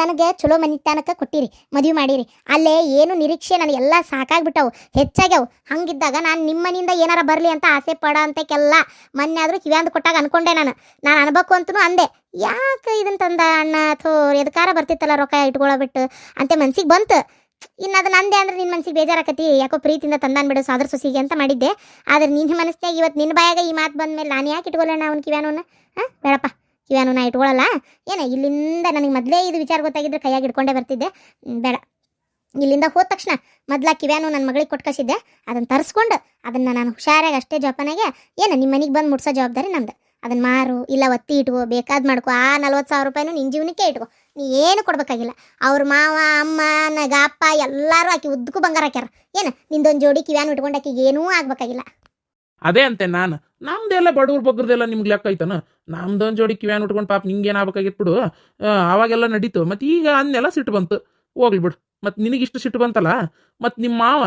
Speaker 1: ನನಗೆ ಚಲೋ ಮನಿತನಕ ಕೊಟ್ಟಿರಿ, ಮದುವೆ ಮಾಡಿರಿ. ಅಲ್ಲೇ ಏನು ನಿರೀಕ್ಷೆ ನನಗೆಲ್ಲ ಸಾಕಾಗ್ಬಿಟ್ಟವು, ಹೆಚ್ಚಾಗ್ಯಾವು. ಹಂಗಿದ್ದಾಗ ನಾನು ನಿಮ್ಮ ಮನೆಯಿಂದ ಏನಾರ ಬರಲಿ ಅಂತ ಆಸೆ ಪಡ ಅಂತಕ್ಕೆಲ್ಲ ಮೊನ್ನೆ ಆದರೂ ಕಿವ್ಯಾಂದು ಕೊಟ್ಟಾಗ ಅನ್ಕೊಂಡೆ ನಾನು. ನಾನು ಅನ್ಬೇಕು ಅಂತೂ ಅಂದೆ. ಯಾಕೆ ಇದನ್ನ ತಂದ ಅಣ್ಣ? ಥೋ, ಎದಕಾರ ಬರ್ತಿತ್ತಲ್ಲ ರೊಕ್ಕ ಇಟ್ಕೊಳ್ಳೋ ಬಿಟ್ಟು ಅಂತ ಮನ್ಸಿಗೆ ಬಂತು. ಇನ್ನು ಅದು ನಂದೆ ಅಂದ್ರೆ ನಿನ್ನ ಮನ್ಸಿಗೆ ಬೇಜಾರಾಕತಿ. ಯಾಕೋ ಪ್ರೀತಿಯಿಂದ ತಂದಾನ್ ಬಿಡು ಸಾದ್ರ ಸೊಸಿಗೆ ಅಂತ ಮಾಡಿದ್ದೆ. ಆದ್ರೆ ನಿನ್ನ ಮನಸ್ಸಿನಾಗ ಇವತ್ತು ನಿನ್ನ ಬಾಯಾಗ ಈ ಮಾತು ಬಂದ್ಮೇಲೆ ನಾನು ಯಾಕೆ ಇಟ್ಕೊಳ್ಳೋಣ ಅವ್ನು ಕಿವ್ಯಾನೋನ? ಹಾಂ? ಬೇಡಪ್ಪ. ಕಿವ್ಯಾನು ನಾ ಇಟ್ಕೊಳ್ಳಲ್ಲ ಏನ, ಇಲ್ಲಿಂದ ನನಗೆ ಮೊದಲೇ ಇದು ವಿಚಾರ ಗೊತ್ತಾಗಿದ್ರೆ ಕೈಯಾಗಿ ಇಟ್ಕೊಂಡೇ ಬರ್ತಿದ್ದೆ. ಬೇಡ. ಇಲ್ಲಿಂದ ಹೋದ ತಕ್ಷಣ ಮೊದ್ಲ ಕಿವ್ಯಾನು ನನ್ನ ಮಗಳಿಗೆ ಕೊಟ್ಟು ಅದನ್ನು ತರಿಸ್ಕೊಂಡು ಅದನ್ನು ನಾನು ಹುಷಾರಾಗಿ ಅಷ್ಟೇ ಜೋಪಾನಾಗೆ, ಏನು ನಿಮ್ಮ ಮನೆಗೆ ಬಂದು ಮುಟ್ಸೋ ಜವಾಬ್ದಾರಿ ನಂದು. ಅದನ್ನ ಮಾರು, ಇಲ್ಲ ಒತ್ತಿ ಇಟ್ಕೋ, ಬೇಕಾದ್ ಮಾಡ್ಕೋ, ಆ ನಲ್ವತ್ತು ಸಾವಿರ ರೂಪಾಯಿನೂ ನಿನ್ನ ಜೀವನಕ್ಕೆ ಇಟ್ಕೋ. ನೀ ಏನು ಕೊಡಬೇಕಾಗಿಲ್ಲ. ಅವ್ರ ಮಾವ, ಅಮ್ಮ, ನಗ, ಅಪ್ಪ ಎಲ್ಲರೂ ಆಕಿ ಉದ್ದಕ್ಕೂ ಬಂಗಾರ ಹಾಕ್ಯಾರ. ಏನು, ನಿಂದೊಂದು ಜೋಡಿ ಕಿವ್ಯಾನು ಇಟ್ಕೊಂಡು ಆಕಿಗೆ ಏನೂ ಆಗಬೇಕಾಗಿಲ್ಲ.
Speaker 3: ಅದೇ ಅಂತೆ ನಾನು. ನಮ್ದೆಲ್ಲ ಬಡವ್ರ ಬಗ್ಗರದೆಲ್ಲ ನಿಮ್ಗೆ ಲೆಕ್ಕ ಐತನ? ನಮ್ದೊಂದು ಜೋಡಿ ಕಿವ್ಯಾನ್ ಉಟ್ಕೊಂಡು ಪಾಪ ನಿಂಗೆ ಏನಾಗಬೇಕಾಗಿತ್ತು ಬಿಡು. ಅವಾಗೆಲ್ಲ ನಡೀತು. ಮತ್ತು ಈಗ ಅಂದೆಲ್ಲ ಸಿಟ್ಟು ಬಂತು. ಹೋಗ್ಲಿ ಬಿಡು. ಮತ್ತು ನಿನಗಿಷ್ಟು ಸಿಟ್ಟು ಬಂತಲ್ಲ? ಮತ್ತೆ ನಿಮ್ಮ ಮಾವ,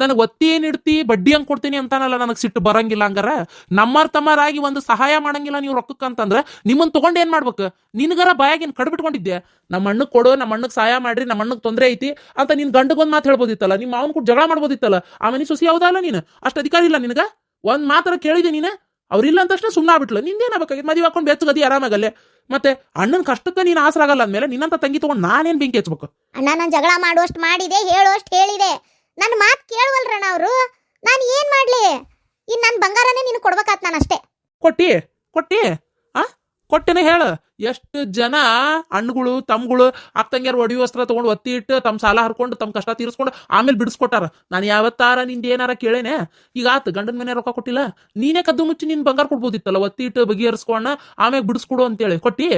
Speaker 3: ನನಗೆ ಒತ್ತಿ ಏನಿಡ್ತಿ ಬಡ್ಡಿ ಹಂಗೆ ಕೊಡ್ತೀನಿ ಅಂತಾನಲ್ಲ, ನನಗೆ ಸಿಟ್ಟು ಬರಂಗಿಲ್ಲ ಹಂಗಾರ? ನಮ್ಮರ್ ತಮ್ಮರಾಗಿ ಒಂದು ಸಹಾಯ ಮಾಡಂಗಿಲ್ಲ ನೀವು ರೊಕ್ಕಕ್ಕೆ ಅಂತಂದ್ರೆ ನಿಮ್ಮನ್ನು ತೊಗೊಂಡು ಏನು ಮಾಡ್ಬೇಕು? ನಿನಗರ ಬಾಯಾಗಿನ ಕಡ್ಬಿಟ್ಕೊಂಡಿದ್ದೆ. ನಮ್ಮ ಅಣ್ಣಗೆ ಕೊಡು ನಮ್ಮ ಅಣ್ಣಗೆ ಸಹಾಯ ಮಾಡ್ರಿ ನಮ್ಮ ಅಣ್ಣಗೆ ತೊಂದರೆ ಐತಿ ಅಂತ ನಿನ್ನ ಗಂಡಗೊಂದು ಮಾತು ಹೇಳ್ಬೋದಿತ್ತಲ್ಲ? ನಿಮ್ಮ ಮಾವನ ಕೂಡ ಜಗಳ ಮಾಡ್ಬೋದಿತ್ತಲ್ಲ? ಆಮೇಲೆ ಸುಸಿ ಹೌದಲ್ಲ ನೀನು? ಅಷ್ಟು ಅಧಿಕಾರ ಇಲ್ಲ ನಿನಗೆ? ಒಂದು ಮಾತರ ಕೇಳಿದೆ ನೀನು? ಅವ್ರಿಲ್ಲ ಅಂತ ತಕ್ಷಣ ಸುಮ್ಮನೆ ಆಗ್ಬಿಟ್ಲ. ನಿಂದೇನಾಗಬೇಕಾಗಿತ್ತು ಮದುವೆ ಹಾಕೊಂಡು ಬೆಚ್ಚಗದಿ ಆರಾಮಾಗಲ್ಲೇ? ಮತ್ತೆ ಅಣ್ಣನ ಕಷ್ಟಕ್ಕೆ ನೀನು ಆಸರಾಗಲ್ಲ ಅಂದ್ಮೇಲೆ ನಿನ್ನಂತ ತಂಗಿ ತಗೊಂಡು ನಾನೇನ್ ಬೆಂಕಿ ಹಚ್ಬೇಕು?
Speaker 1: ಅಣ್ಣ ನಾನು ಜಗಳ ಮಾಡುವಷ್ಟು ಮಾಡಿದೆ ಹೇಳುವಷ್ಟು ಹೇಳಿದೆ. ನನ್ನ ಮಾತು ಕೇಳುವಲ್ರಣ್ಣ ಅವರು? ನಾನು ಏನು ಮಾಡಲಿ? ಇನ್ನು ನನ್ನ ಬಂಗಾರನೇ ನೀನು ಕೊಡ್ಬೇಕಾತ್ ನಾನು ಅಷ್ಟೇ
Speaker 3: ಕೊಟ್ಟಿ ಕೊಟ್ಟಿ ಆ? ಕೊಟ್ಟಿನ ಹೇಳು. ಎಷ್ಟು ಜನ ಹಣ್ಣುಗಳು ತಮ್ಗಳು ಅಕ್ಕಂಗ್ಯಾರ ಒಡಿ ವಸ್ತ್ರ ತಗೊಂಡು ಒತ್ತಿ ಇಟ್ಟು ತಮ್ಮ ಸಾಲ ಹರ್ಕೊಂಡು ತಮ್ಮ ಕಷ್ಟ ತೀರಿಸ್ಕೊಂಡು ಆಮೇಲೆ ಬಿಡಿಸ್ಕೊಟ್ಟಾರ. ನಾನು ಯಾವತ್ತಾರ ನಿಂದ ಏನಾರ ಕೇಳೇನೆ? ಈಗ ಆತು, ಗಂಡನ ಮನೆ ರೊಕ್ಕ ಕೊಟ್ಟಿಲ್ಲ? ನೀನೇ ಕದ್ದು ಮುಚ್ಚಿ ನಿನ್ ಬಂಗಾರ ಕೊಡ್ಬೋದಿತ್ತಲ್ಲ, ಒತ್ತಿ ಇಟ್ಟು ಬಗೆಹರಿಸ್ಕೊಂಡ ಆಮೇಲೆ ಬಿಡಿಸ್ಕೊಡು ಅಂತೇಳಿ. ಕೊಟ್ಟಿ?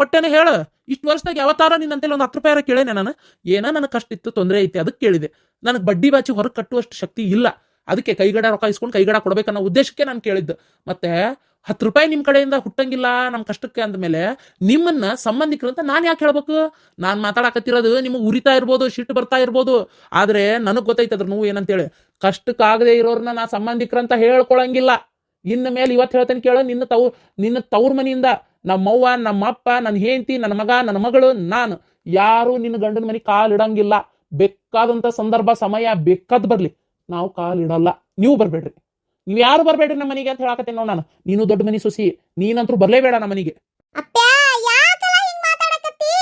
Speaker 3: ಕೊಟ್ಟೇನೆ ಹೇಳು. ಇಷ್ಟು ವರ್ಷದಾಗ ಯಾವತ್ತಾರ ನಿನ್ನಂತೇಳಿ ಒಂದು ಹತ್ತು ರೂಪಾಯಿ ಕೇಳೇನೆ ನಾನು? ಏನೋ ನನಗೆ ಕಷ್ಟ ಇತ್ತು, ತೊಂದರೆ ಐತಿ ಅದಕ್ಕೆ ಕೇಳಿದೆ. ನನಗೆ ಬಡ್ಡಿ ಬಾಚಿ ಹೊರಗೆ ಕಟ್ಟುವಷ್ಟು ಶಕ್ತಿ ಇಲ್ಲ. ಅದಕ್ಕೆ ಕೈಗಡ ರೊಕ್ಕ ಇಸ್ಕೊಂಡು ಕೈಗಡ ಕೊಡ್ಬೇಕನ್ನೋ ಉದ್ದೇಶಕ್ಕೆ ನಾನು ಕೇಳಿದ್ದು. ಮತ್ತೆ ಹತ್ತು ರೂಪಾಯಿ ನಿಮ್ಮ ಕಡೆಯಿಂದ ಹುಟ್ಟಂಗಿಲ್ಲ ನಮ್ಮ ಕಷ್ಟಕ್ಕೆ ಅಂದಮೇಲೆ ನಿಮ್ಮನ್ನ ಸಂಬಂಧಿಕರು ಅಂತ ನಾನು ಯಾಕೆ ಹೇಳ್ಬೇಕು? ನಾನು ಮಾತಾಡಕತ್ತಿರೋದು ನಿಮಗೆ ಉರಿತಾ ಇರ್ಬೋದು ಸಿಟ್ಟು ಬರ್ತಾ ಇರ್ಬೋದು. ಆದರೆ ನನಗೆ ಗೊತ್ತೈತೆ ಅದ್ರ ನೋವು ಏನಂತೇಳಿ. ಕಷ್ಟಕ್ಕಾಗದೇ ಇರೋರ್ನ ನಾ ಸಂಬಂಧಿಕರಂತ ಹೇಳ್ಕೊಳಂಗಿಲ್ಲ. ಇನ್ನು ಮೇಲೆ ಇವತ್ತು ಹೇಳ್ತೇನೆ ಕೇಳು, ನಿನ್ನ ತವ್ ನಿನ್ನ ತವ್ರ ಮನೆಯಿಂದ ನಮ್ಮವ್ವ, ನಮ್ಮಪ್ಪ ನನ್ನ ಹೆಂಡತಿ ನನ್ನ ಮಗ ನನ್ನ ಮಗಳು, ನಾನು ಯಾರು ನಿನ್ನ ಗಂಡನ ಮನೆ ಕಾಲಿಡಂಗಿಲ್ಲ ಬೇಕಾದಂಥ ಸಂದರ್ಭ, ಸಮಯ ಬೇಕಾದ್ ಬರಲಿ. ನಾವು ಕಾಲಿಡಲ್ಲ ನೀವು ಬರಬೇಡ್ರಿ. ನೀವು ಯಾರು ಬರಬೇಡ್ರಿ ನಮ್ಮ ಮನೆಗೆ ಅಂತ ಹೇಳಕತ್ತೇನೆ ನೋಡ್ ನಾನು. ನೀನು ದೊಡ್ಡ ಮನೆ ಸೊಸಿ ನೀನಂತರೂ ಬರಲೇಬೇಡ ನಮ್ಮ ಮನೆಗೆ.
Speaker 1: ಅಪ್ಪಾ ಯಾಕಲ್ಲ ಹಿಂಗ್ ಮಾತಾಡಕತ್ತಿ?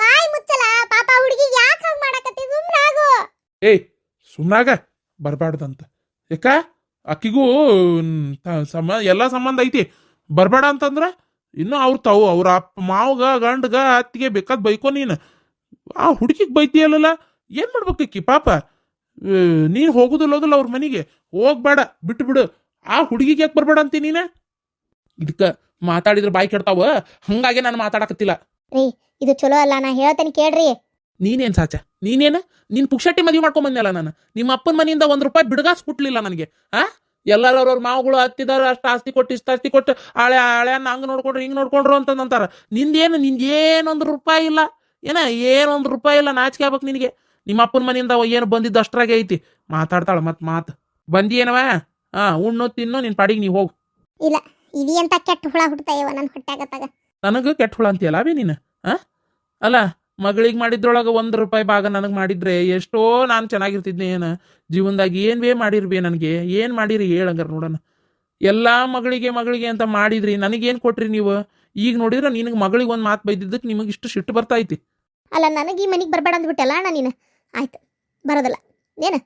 Speaker 1: ಬಾಯಿ ಮುಚ್ಚಲ? ಪಾಪ ಹುಡುಗಿ ಯಾಕೆ ಹಂಗ್ ಮಾಡಕತ್ತಿ? ಸುಮ್ಮನಾಗು
Speaker 2: ಏಯ್ ಸುಮ್ನಾಗ ಬರಬಾರ್ದಂತ. ಯಾಕ? ಅಕ್ಕಿಗೂ ಸಂಬ ಸಮ ಎಲ್ಲ ಸಂಬಂಧ ಐತಿ. ಬರಬೇಡ ಅಂತಂದ್ರ ಇನ್ನು ಅವ್ರ ತಾವು ಅವ್ರ ಅಪ್ಪ ಮಾವಗ ಗಂಡಗ ಅತ್ತಿಗೆ ಬೇಕಾದ್ ಬೈಕೋ ನೀನು. ಆ ಹುಡುಗಿಗೆ ಬೈತಿಯಲ್ಲ ಏನ್ ಮಾಡ್ಬೇಕು ಅಕ್ಕಿ ಪಾಪ? ನೀನ್ ಹೋಗುದಿಲ್ಲೋದಿಲ್ಲ ಅವ್ರ ಮನೆಗೆ. ಹೋಗ್ಬೇಡ ಬಿಟ್ಟು ಬಿಡು ಆ ಹುಡುಗಿಗೆ ಯಾಕೆ ಬರಬೇಡ ಅಂತೀನಿ ನೀನ? ಇದಕ್ಕ ಮಾತಾಡಿದ್ರೆ ಬಾಯಿ ಕೆಡ್ತಾವ. ಹಂಗಾಗಿ ನಾನು ಮಾತಾಡಕತ್ತಿಲ್ಲ.
Speaker 1: ಇದು ಚಲೋ ಅಲ್ಲ ನಾ ಹೇಳ್ತೇನೆ ಕೇಳ್ರಿ.
Speaker 3: ನೀನೇನ್ ಸಾಚ? ನೀನೇನ? ನೀನ್ ಪುಕ್ಷಟ್ಟಿ ಮದುವೆ ಮಾಡ್ಕೊಂಡ್ ಬಂದ್ನಲ್ಲ ನಾನು. ನಿಮ್ಮ ಅಪ್ಪನ ಮನೆಯಿಂದ ಒಂದ್ ರೂಪಾಯಿ ಬಿಡಗಾಸ್ ಕೊಟ್ಲಿಲ್ಲ ನನಗೆ ಆ? ಎಲ್ಲರೂ ಅವ್ರವ್ರ ಮಾವುಗಳು ಹತ್ತಿದಾರ ಅಷ್ಟು ಆಸ್ತಿ ಕೊಟ್ಟು ಇಷ್ಟು ಆಸ್ತಿ ಕೊಟ್ಟು ಹಳೆ ಹಳೆಯನ್ನ ಹಂಗೆ ನೋಡ್ಕೊಂಡ್ರು ಹಿಂಗ್ ನೋಡ್ಕೊಂಡ್ರು ಅಂತಂದಂತಾರ. ನಿಂದೇನು ನಿಂದ ಏನೊಂದು ರೂಪಾಯಿ ಇಲ್ಲ. ಏನ ಏನೊಂದು ರೂಪಾಯಿ ಇಲ್ಲ ನಾಚಿಕೆ ಆಗ್ಬೇಕು ನಿನಗೆ. ನಿಮ್ಮ ಅಪ್ಪನ ಮನೆಯಿಂದ ಏನು ಬಂದಿದ್ದು ಅಷ್ಟ್ರಾಗೆ ಐತಿ. ಮಾತಾಡ್ತಾಳ ಮತ್ ಮಾತು. ಬಂದಿ ಏನವ ಹಾ ಉಣ್ಣು ತಿನ್ನು ನಿನ್ ಪಾಡಿಗೆ ನೀವು ಹೋಗು.
Speaker 1: ಇದಿ ಅಂತ ಕೆಟ್ಟ ಹುಳ ಹುಡ್ತಾಯವ ನನ್ನ ಹೊಟ್ಯಾಗತ್ತಾಗ
Speaker 3: ನನಗೆ ಕೆಟ್ಟ ಹುಳ ಅಂತೀಯಲ್ಲ ಅವೇ ನೀನು? ಹಾ? ಅಲ್ಲ ಮಗಳಿಗೆ ಮಾಡಿದ್ರೊಳಗೆ ಒಂದು ರೂಪಾಯಿ ಭಾಗ ನನಗೆ ಮಾಡಿದ್ರೆ ಎಷ್ಟೋ ನಾನು ಚೆನ್ನಾಗಿರ್ತಿದ್ನಿ ಏನು? ಜೀವನದಾಗ ಏನು ಬೇ ಮಾಡಿರ್ಬೇ ನನಗೆ? ಏನು ಮಾಡಿರಿ ಹೇಳಂಗಾರ ನೋಡೋಣ. ಎಲ್ಲ ಮಗಳಿಗೆ ಮಗಳಿಗೆ ಅಂತ ಮಾಡಿದ್ರಿ ನನಗೇನು ಕೊಟ್ರಿ ನೀವು? ಈಗ ನೋಡಿದ್ರೆ ನಿನಗೆ ಮಗಳಿಗೆ ಒಂದು ಮಾತು ಬೈದಿದ್ದಕ್ಕೆ ನಿಮಗೆ ಇಷ್ಟು ಸಿಟ್ಟು ಬರ್ತಾ ಐತಿ.
Speaker 1: ಅಲ್ಲ ನನಗೆ ಈ ಮನೆಗೆ ಬರಬೇಡ ಅಂದ್ಬಿಟ್ಟಲ್ಲ ಅಣ್ಣ ನೀನು? ಆಯ್ತು, ಬರೋದಲ್ಲ. ಏನು?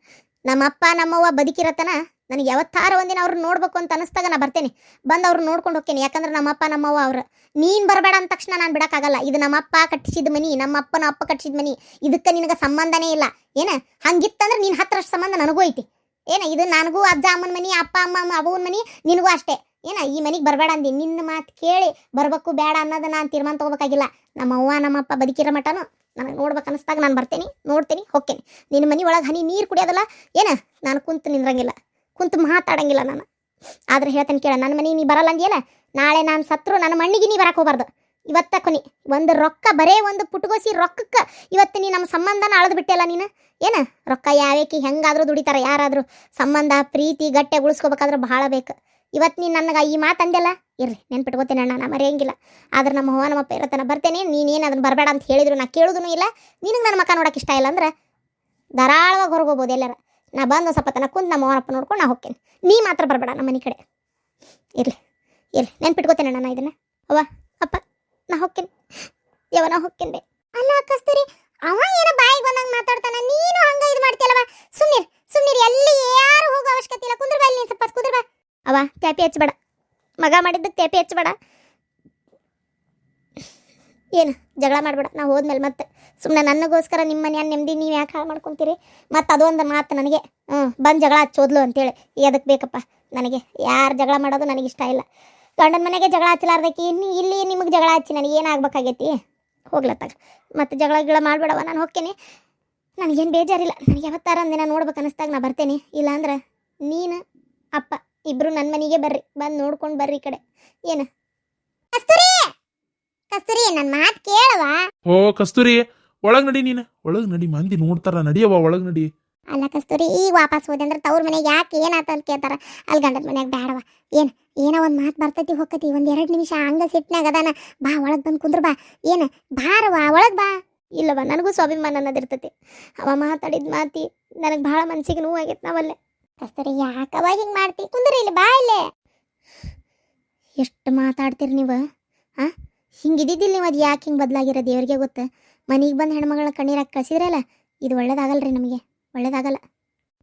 Speaker 1: ನಮ್ಮಪ್ಪ, ನಮ್ಮವ್ವ ಬದುಕಿರತನ ನನಗೆ ಯಾವತ್ತಾರ ಒಂದಿನ ಅವ್ರನ್ನ ನೋಡ್ಬೇಕು ಅಂತ ಅನಿಸ್ದಾಗ ನಾ ಬರ್ತೇನೆ. ಬಂದು ಅವ್ರನ್ನ ನೋಡ್ಕೊಂಡು ಹೋಗ್ತೇನೆ. ಯಾಕಂದ್ರೆ ನಮ್ಮಪ್ಪ, ನಮ್ಮವ್ವ ಅವ್ರು. ನೀನು ಬರಬೇಡ ಅಂದ ತಕ್ಷಣ ನಾನು ಬಿಡಕ್ಕಾಗಲ್ಲ. ಇದು ನಮ್ಮಪ್ಪ ಕಟ್ಟಿಸಿದ ಮನಿ, ನಮ್ಮಪ್ಪನ ಅಪ್ಪ ಕಟ್ಟಿಸಿದ ಮನಿ. ಇದಕ್ಕೆ ನಿನಗೆ ಸಂಬಂಧನೇ ಇಲ್ಲ. ಏನು? ಹಂಗಿತ್ತಂದ್ರೆ ನೀನು ಹತ್ತರಷ್ಟು ಸಂಬಂಧ ನನಗೂ ಐತಿ. ಏನ? ಇದು ನನಗೂ ಅಜ್ಜ ಅಮ್ಮನ ಮನಿ, ಅಪ್ಪ, ಅಮ್ಮ ಅವ್ವನ ಮನಿ ನಿನಗೂ ಅಷ್ಟೇ. ಏನ? ಈ ಮನೆಗೆ ಬರಬೇಡ ಅಂದಿ. ನಿನ್ನ ಮಾತು ಕೇಳಿ ಬರಬೇಕು ಬೇಡ ಅನ್ನೋದು ನಾನು ತೀರ್ಮಾನ ತಗೋಬೇಕಾಗಿಲ್ಲ. ನಮ್ಮವ್ವ, ನಮ್ಮಪ್ಪ ಬದುಕಿರೋ ಮಟನು ನನಗೆ ನೋಡ್ಬೇಕು ಅನಿಸ್ದಾಗ ನಾನು ಬರ್ತೀನಿ, ನೋಡ್ತೀನಿ ಹೋಗ್ತೇನೆ ನಿನ್ನ ಮನೆ ಒಳಗೆ ಹನಿ ನೀರು ಕುಡಿಯೋದಲ್ಲ, ಏನ? ನಾನು ಕುಂತು ನಿಂದ್ರಂಗಿಲ್ಲ. ಕುಂತು ಮಾತಾಡಂಗಿಲ್ಲ ನಾನು. ಆದ್ರೆ ಹೇಳ್ತೇನೆ ಕೇಳ ನನ್ನ ಮನೆ ನೀ ಬರಲ್ಲ ಅಂದಿಯಲ್ಲ ನಾಳೆ ನಾನು ಸತ್ರು ನನ್ನ ಮಣ್ಣಿಗೆ ನೀ ಬರಕ್ಕೆ ಹೋಗ್ಬಾರ್ದು. ಇವತ್ತ ಕೊನಿ, ಒಂದು ರೊಕ್ಕ, ಬರೇ ಒಂದು ಪುಟ್ಗೋಸಿ ರೊಕ್ಕಕ್ಕೆ ಇವತ್ತು ನೀ ನಮ್ಮ ಸಂಬಂಧನ ಅಳದು ಬಿಟ್ಟೆಲ್ಲ ನೀನು? ಏನ? ರೊಕ್ಕ ಯಾವೇಕಿ ಹೆಂಗಾದ್ರೂ ದುಡಿತಾರೆ, ಯಾರಾದರೂ ಸಂಬಂಧ, ಪ್ರೀತಿ ಗಟ್ಟೆ ಉಳಿಸ್ಕೋಬೇಕಾದ್ರೆ ಬಹಳ ಬೇಕು. ಇವತ್ತು ನೀನು ನನಗೆ ಈ ಮಾತು ಅಂದೆಲ್ಲ ಇರ್ರಿ ನೆನ್ಪಿಟ್ಕೋತೇನೆ ಅಣ್ಣ ನಾನು ಮರೆಯಂಗಿಲ್ಲ. ಆದ್ರೆ ನಮ್ಮ ಹೋ ನಮ್ಮಪ್ಪ ಇರತನ ಬರ್ತೇನೆ, ನೀನೇನು ಅದನ್ನ ಬರಬೇಡ ಅಂತ ಹೇಳಿದ್ರು, ನಾ ಕೇಳೋದೂ ಇಲ್ಲ. ನಿನಗೆ ನನ್ನ ಮಕ್ಕ ನೋಡಕ್ಕೆ ಇಷ್ಟ ಇಲ್ಲ ಅಂದ್ರೆ ಧಾರಾಳವಾಗಿ ಹೊರಗೋಗ್ಬೋದು ಎಲ್ಲರ. ನಾ ಬಂದು ಸ್ವಲ್ಪ ತನಕ ಕುಂತು ನಮ್ಮ ಅವನಪ್ಪ ನೋಡ್ಕೊಂಡು ನಾ ಹೋಗ್ತೇನೆ. ನೀ ಮಾತ್ರ ಬರಬೇಡ ನಮ್ಮ ಮನೆ ಕಡೆ. ಇರಲಿ, ಇರ್ಲಿ, ನೆನ್ಪಿಟ್ಕೋತೇನೆ ಅಣ್ಣ ನಾ ಇದನ್ನು. ಅವ್ವ, ಅಪ್ಪ, ನಾ ಹೋಗ್ತೇನೆ. ಯಾವನ ಹೋಗ್ತೇನೆ ಅಲ್ಲ ಕಸ್ತೂರಿ, ಅವ ಏನೋ ಬಾಯಿಗೆ ಬಂದಂಗೆ ಮಾತಾಡ್ತಾನೆ? ನೀನು ಹಂಗೆ ಇದು ಮಾಡ್ತೀಯಲ್ಲವ? ಸುಮ್ಮನೆ ಸುಮ್ಮನೆ ಎಲ್ಲಿ ಯಾರು ಹೋಗೋ ಅವಶ್ಯಕತೆ ಇಲ್ಲ. ಕುಂದ್ರ ಬಾ ಇಲ್ಲಿ ನೀನ್ ಸ್ವಲ್ಪ ಹೊತ್ತು ಕುಂದ್ರ ಬಾ ಅವ ತ್ಯಾಪಿ ಹಚ್ಚಬೇಡ. ಮಗ ಮಾಡಿದ್ದಕ್ಕೆ ತ್ಯಾಪಿ ಹಚ್ಚಬೇಡ. ಏನು, ಜಗಳ ಮಾಡಬೇಡ. ನಾ ಹೋದ್ಮೇಲೆ ಮತ್ತೆ. ಸುಮ್ಮನೆ ನನಗೋಸ್ಕರ ನಿಮ್ಮ ಮನೆಯ ನೆಮ್ಮದಿ ನೀವು ಯಾಕೆ ಹಾಳು ಮಾಡ್ಕೊತೀರಿ? ಮತ್ತು ಅದೊಂದು ಮಾತು ನನಗೆ. ಹ್ಞೂ ಬಂದು ಜಗಳ ಹಚ್ಚೋದ್ಲು ಅಂತೇಳಿ. ಅದಕ್ಕೆ ಬೇಕಪ್ಪ? ನನಗೆ. ಯಾರು ಜಗಳ ಮಾಡೋದು ನನಗೆ ಇಷ್ಟ ಇಲ್ಲ. ಗಂಡನ ಮನೆಗೆ ಜಗಳ ಹಚ್ಚಲಾರ್ದಕ್ಕೆ ಇನ್ನು ಇಲ್ಲಿ ನಿಮಗೆ ಜಗಳ ಹಚ್ಚಿ ನನಗೆ ಏನಾಗಬೇಕಾಗೈತಿ? ಹೋಗ್ಲತ್ತಾಗ ಮತ್ತು ಜಗಳ ಗಿಳ ಮಾಡಬೇಡವ ನಾನು ಹೋಗ್ತೇನೆ. ನನಗೇನು ಬೇಜಾರಿಲ್ಲ. ನನಗೆ ಯಾವತ್ತಾರ ಅಂದಿನ ನೋಡ್ಬೇಕು ಅನ್ನಿಸ್ದಾಗ ನಾ ಬರ್ತೇನೆ. ಇಲ್ಲಾಂದ್ರೆ ನೀನು, ಅಪ್ಪ ಇಬ್ರು ನನ್ನ ಮನೆಗೆ ಬರ್ರಿ ಬಂದು ನೋಡ್ಕೊಂಡು ಬರ್ರಿ ಈ ಕಡೆ. ಏನು? ಕಸ್ತೂರಿ! ಕಸ್ತೂರಿ ನನ್ನ ಮಾತು ಕೇಳವಾ
Speaker 3: ಓ ಕಸ್ತೂರಿ ಒಳಗ್ ನಡಿ ನೀನು. ಒಳಗ್ ನಡಿ ಮಂದಿ ನೋಡ್ತಾರ ನಡಿಯವ ಒಳಗ್ ನಡಿ.
Speaker 1: ಅಲ್ಲ ಕಸ್ತೂರಿ ಈಗ ವಾಪಸ್ ಹೋದೆ ಅಂದ್ರೆ ತವ್ರ ಮನೆಗೆ ಯಾಕೆ ಏನಾತ ಅಂತ ಕೇಳ್ತಾರ? ಅಲ್ಲಿ ಗಂಡದ ಮನೆಗೆ ಬೇಡವ ಏನು ಏನ ಒಂದು ಮಾತು ಬರ್ತೈತಿ ಹೋಗತಿ ಒಂದು ಎರಡು ನಿಮಿಷ ಹಂಗ ಸಿಟ್ನಾಗ ಅದಾನ. ಬಾ ಒಳಗೆ ಬಂದು ಕುಂದ್ರ ಬಾ. ಏನು ಬಾರವ ಒಳಗೆ ಬಾ. ಇಲ್ಲವ ನನಗೂ ಸ್ವಾಭಿಮಾನ ಅನ್ನೋದಿರ್ತೈತಿ ಅವ ಮಾತಾಡಿದ ಮಾತಿ ನನಗೆ ಭಾಳ ಮನ್ಸಿಗೆ ನೋವಾಗೈತೆ ನಾವಲ್ಲೇ. ಕಸ್ತೂರಿ ಯಾಕವ ಹಿಂಗೆ ಮಾಡ್ತಿ? ಕುಂದ್ರಿ ಇಲ್ಲಿ, ಬಾ ಇಲ್ಲೇ. ಎಷ್ಟು ಮಾತಾಡ್ತೀರಿ ನೀವು ಹಾಂ ಹಿಂಗಿದ್ದಿದ್ದಿಲ್ಲ ನೀವು, ಅದು ಯಾಕೆ ಹಿಂಗೆ ಬದಲಾಗಿರೋ ದೇವ್ರಿಗೆ ಗೊತ್ತು? ಮನೆಗೆ ಬಂದು ಹೆಣ್ಮಗಳನ್ನ ಕಣ್ಣೀರಾಗಿ ಕಳಿಸಿದ್ರಲ್ಲ, ಇದು ಒಳ್ಳೇದಾಗಲ್ರಿ ನಮಗೆ, ಒಳ್ಳೇದಾಗಲ್ಲ.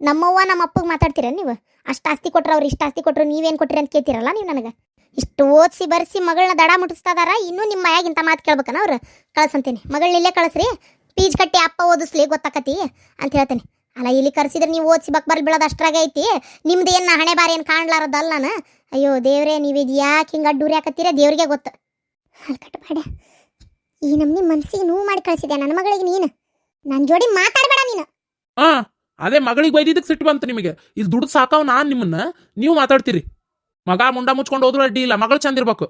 Speaker 1: ನಮ್ಮವ್ವ ನಮ್ಮ ಅಪ್ಪಗೆ ಮಾತಾಡ್ತೀರ ನೀವು? ಅಷ್ಟು ಆಸ್ತಿ ಕೊಟ್ರೆ ಅವ್ರು, ಇಷ್ಟು ಆಸ್ತಿ ಕೊಟ್ಟರು ನೀವೇನು ಕೊಟ್ಟಿರಿ ಅಂತ ಕೇಳ್ತೀರಲ್ಲ ನೀವು ನನಗೆ? ಇಷ್ಟು ಓದಿಸಿ ಬರ್ಸಿ ಮಗಳನ್ನ ದಡ ಮುಟ್ಟಿಸ್ತಾದಾರ, ಇನ್ನೂ ನಿಮ್ಮ ಮಯಾಗಿಂತ ಮಾತು ಕೇಳ್ಬೇಕನ ಅವ್ರು? ಕಳ್ಸಂತೀನಿ. ಮಗಳನ್ನ ಇಲ್ಲೇ ಕಳಿಸ್ರಿ, ಪೀಜ್ ಕಟ್ಟಿ ಅಪ್ಪ ಓದಿಸ್ಲಿ, ಗೊತ್ತಾಕತಿ ಅಂತ ಹೇಳ್ತೇನೆ. ಅಲ್ಲ, ಇಲ್ಲಿ ಕರ್ಸಿದ್ರೆ ನೀವು ಓದಿಸಿ ಬಕ್ ಬೀಳೋದು ಅಷ್ಟ್ರಾಗ ಐತಿ. ನಿಮ್ದು ಏನು ಹಣೆ ಬಾರಿ ಏನು ಕಾಣ್ಲಾರದಲ್ಲ ನಾನು? ಅಯ್ಯೋ ದೇವ್ರೇ, ನೀವು ಇದು ಯಾಕೆ ಹಿಂಗೆ ಅಡ್ಡೂರಿ ಹಾಕತ್ತೀರ? ದೇವ್ರಿಗೆ ಗೊತ್ತು. ಕಟ್ಬೇಡ ಈ ನಿಮ್ಮ ಮನ್ಸಿಗೆ ನೋವು ಮಾಡಿ ಕಳಿಸಿದೆ ನನ್ನ ಮಗಳಿಗೆ ನೀನು? ನನ್ನ ಜೋಡಿ ಮಾತಾಡಬೇಡ ನೀನು.
Speaker 3: ಹಾ ಅದೇ ಮಗಳಿಗೆ ಬೈದಿದ್ದಕ್ಕೆ ಸಿಟ್ಟು ಬಂತು ನಿಮಗೆ. ಇಲ್ಲಿ ದುಡ್ಡು ಸಾಕಾವ್ ನಾನು ನಿಮ್ಮನ್ನ. ನೀವು ಮಾತಾಡ್ತೀರಿ. ಮಗ ಮುಂಡ ಮುಚ್ಕೊಂಡು ಹೋದ್ರು ಅಡ್ಡಿ ಇಲ್ಲ. ಮಗಳು ಚಂದ ಇರ್ಬೇಕು.